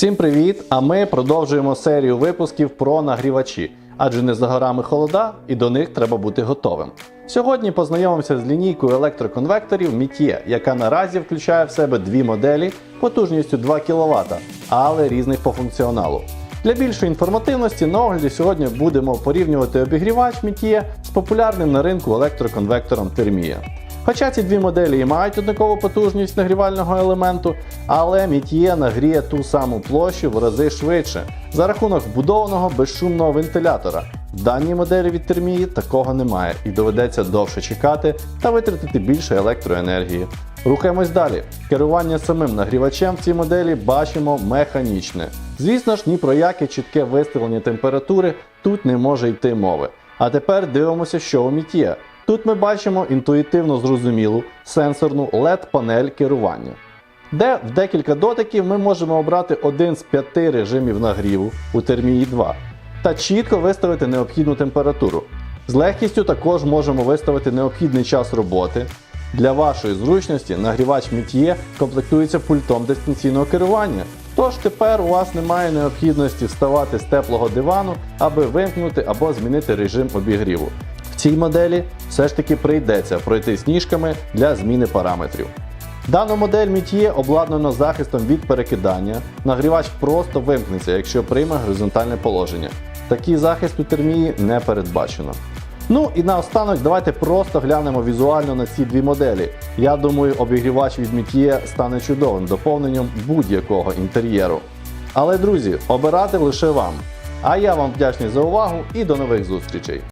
Всім привіт! А ми продовжуємо серію випусків про нагрівачі, адже не за горами холода і до них треба бути готовим. Сьогодні познайомимося з лінійкою електроконвекторів Mitie, яка наразі включає в себе дві моделі потужністю 2 кВт, але різних по функціоналу. Для більшої інформативності на огляді сьогодні будемо порівнювати обігрівач Mitie з популярним на ринку електроконвектором Thermia. Хоча ці дві моделі і мають однакову потужність нагрівального елементу, але Міт'є нагріє ту саму площу в рази швидше за рахунок вбудованого безшумного вентилятора. В даній моделі від термії такого немає і доведеться довше чекати та витратити більше електроенергії. Рухаємось далі. Керування самим нагрівачем в цій моделі бачимо механічне. Звісно ж, ні про яке чітке виставлення температури тут не може йти мови. А тепер дивимося, що у Міт'є. Тут ми бачимо інтуїтивно зрозумілу сенсорну LED-панель керування, де в декілька дотиків ми можемо обрати один з п'яти режимів нагріву у термії 2 та чітко виставити необхідну температуру. З легкістю також можемо виставити необхідний час роботи. Для вашої зручності нагрівач Міт'є комплектується пультом дистанційного керування. Тож тепер у вас немає необхідності вставати з теплого дивану, аби вимкнути або змінити режим обігріву. Цій моделі все ж таки прийдеться пройти сніжками для зміни параметрів. Дану модель Міт'є обладнано захистом від перекидання. Нагрівач просто вимкнеться, якщо прийме горизонтальне положення. Такий захист у термії не передбачено. Ну і наостанок давайте просто глянемо візуально на ці дві моделі. Я думаю, обігрівач від Міт'є стане чудовим доповненням будь-якого інтер'єру. Але друзі, обирати лише вам. А я вам вдячний за увагу і до нових зустрічей!